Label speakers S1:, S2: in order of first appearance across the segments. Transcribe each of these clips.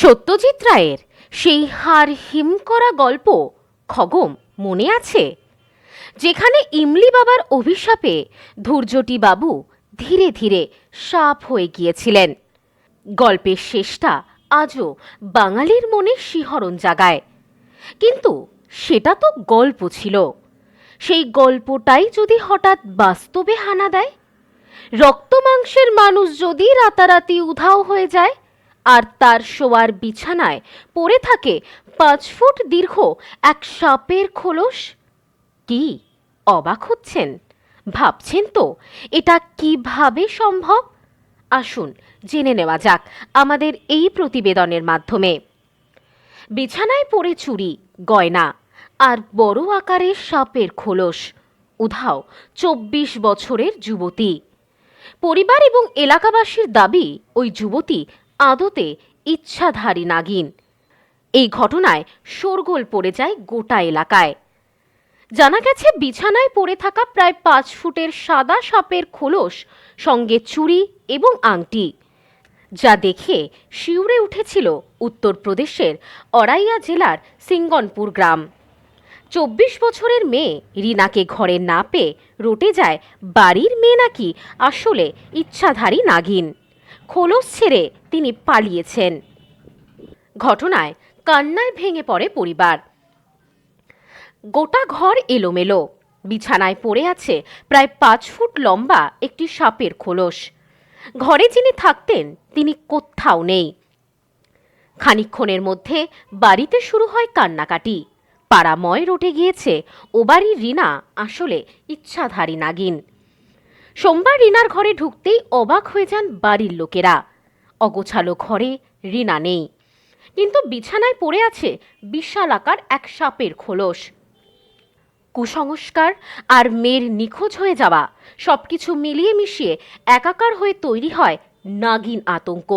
S1: সত্যজিৎ রায়ের সেই হার হিম করা গল্প খগম মনে আছে? যেখানে ইমলি বাবার অভিশাপে ধূর্যটি বাবু ধীরে ধীরে সাপ হয়ে গিয়েছিলেন। গল্পের শেষটা আজও বাঙালির মনে শিহরণ জাগায়। কিন্তু সেটা তো গল্প ছিল। সেই গল্পটাই যদি হঠাৎ বাস্তবে হানা দেয়? রক্ত মাংসের মানুষ যদি রাতারাতি উধাও হয়ে যায় আর তার শোয়ার বিছানায় পড়ে থাকে পাঁচ ফুট দীর্ঘ এক সাপের খোলস। কি অবাক হচ্ছেন? ভাবছেন তো, এটা কীভাবে সম্ভব? আসুন, জেনে নেওয়া যাক আমাদের এই প্রতিবেদনের মাধ্যমে। বিছানায় পড়ে চুরি, গয়না আর বড় আকারের সাপের খোলস। উধাও, চব্বিশ বছরের যুবতী। পরিবার এবং এলাকাবাসীর দাবি, ওই যুবতী আদতে ইচ্ছাধারী নাগিন। এই ঘটনায় শোরগোল পড়ে যায় গোটা এলাকায়। জানা গেছে, বিছানায় পড়ে থাকা প্রায় পাঁচ ফুটের সাদা সাপের খোলস, সঙ্গে চুড়ি এবং আংটি। যা দেখে শিউরে উঠেছিল উত্তরপ্রদেশের অরাইয়া জেলার সিঙ্গনপুর গ্রাম। চব্বিশ বছরের মেয়ে রিনাকে ঘরে না পেয়ে রটে যায় বাড়ির মেয়ে নাকি আসলে ইচ্ছাধারী নাগিন। খোলস ছেড়ে তিনি পালিয়েছেন। ঘটনায় কান্নায় ভেঙে পড়ে পরিবার। গোটা ঘর এলোমেলো। বিছানায় পড়ে আছে প্রায় পাঁচ ফুট লম্বা একটি সাপের খোলস। ঘরে যিনি থাকতেন, তিনি কোথাও নেই। খানিক্ষণের মধ্যে বাড়িতে শুরু হয় কান্নাকাটি। পাড়াময় রটে গিয়েছে। ও বাড়ির রিনা আসলে ইচ্ছাধারী নাগিন। সোমবার রিনার ঘরে ঢুকতেই অবাক হয়ে যান বাড়ির লোকেরা। অগোছালো ঘরে রিনা নেই। কিন্তু বিছানায় পড়ে আছে বিশাল আকার এক সাপের খোলস। কুসংস্কার আর মেয়ের নিখোঁজ হয়ে যাওয়া সব কিছু মিলিয়ে মিশিয়ে একাকার হয়ে তৈরি হয় নাগিন আতঙ্ক।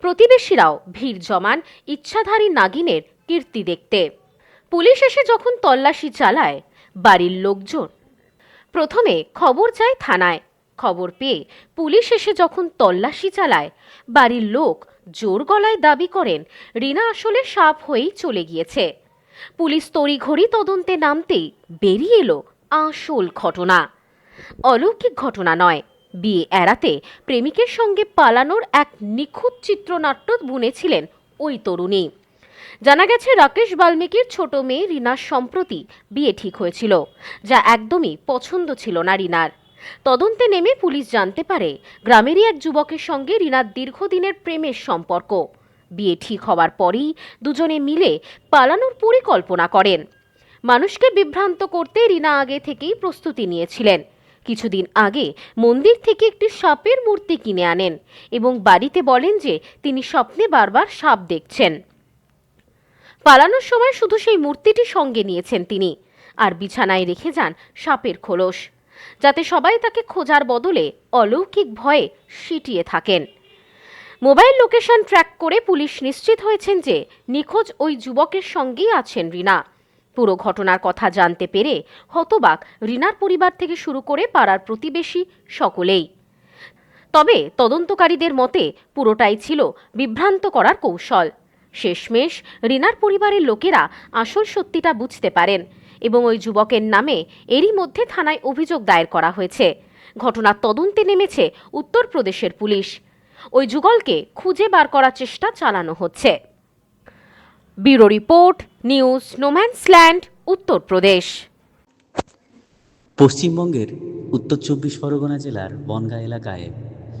S1: প্রতিবেশীরাও ভিড় জমান ইচ্ছাধারী নাগিনের কীর্তি দেখতে। পুলিশ এসে যখন তল্লাশি চালায়, বাড়ির লোকজন প্রথমে খবর যায় থানায়। খবর পেয়ে পুলিশ এসে যখন তল্লাশি চালায়, বাড়ির লোক জোর গলায় দাবি করেন, রিনা আসলে সাপ হয়েই চলে গিয়েছে। পুলিশ তড়িঘড়ি তদন্তে নামতেই বেরিয়ে এলো আসল ঘটনা। অলৌকিক ঘটনা নয়, বিয়ে এড়াতে প্রেমিকের সঙ্গে পালানোর এক নিখুঁত চিত্রনাট্য বুনেছিলেন ওই তরুণী। জানা গেছে, রাকেশ বাল্মীকির ছোট মেয়ে রিনার সম্প্রতি বিয়ে ঠিক হয়েছিল, যা একদমই পছন্দ ছিল না রিনার। তদন্তে নেমে পুলিশ জানতে পারে, গ্রামেরই এক যুবকের সঙ্গে রিনার দীর্ঘদিনের প্রেমের সম্পর্ক। বিয়ে ঠিক হওয়ার পরেই দুজনে মিলে পালানোর পরিকল্পনা করেন। মানুষকে বিভ্রান্ত করতে রিনা আগে থেকেই প্রস্তুতি নিয়েছিলেন। কিছুদিন আগে মন্দির থেকে একটি সাপের মূর্তি কিনে আনেন এবং বাড়িতে বলেন যে, তিনি স্বপ্নে বারবার সাপ দেখছেন। পালানোর সময় শুধু সেই মূর্তিটি সঙ্গে নিয়েছেন তিনি, আর বিছানায় রেখে যান সাপের খোলস, যাতে সবাই তাকে খোঁজার বদলে অলৌকিক ভয়ে সিটিয়ে থাকেন। মোবাইল লোকেশন ট্র্যাক করে পুলিশ নিশ্চিত হয়েছেন যে নিখোঁজ ওই যুবকের সঙ্গেই আছেন রিনা। পুরো ঘটনার কথা জানতে পেরে হতবাক রিনার পরিবার থেকে শুরু করে পাড়ার প্রতিবেশী সকলেই। তবে তদন্তকারীদের মতে পুরোটাই ছিল বিভ্রান্ত করার কৌশল। শেষমেশ রিনার পরিবারের লোকেরা আসল সত্যিটা বুঝতে পারেন এবং ওই যুবকের নামে এরই মধ্যে থানায় অভিযোগ দায়ের করা হয়েছে। ঘটনার তদন্তে নেমেছে উত্তরপ্রদেশের পুলিশ। ওই যুগলকে খুঁজে বার করার চেষ্টা চালানো হচ্ছে। Bureau report, news no man's land Uttar Pradesh.
S2: পশ্চিমবঙ্গের উত্তর চব্বিশ পরগনা জেলার বনগাঁ এলাকায়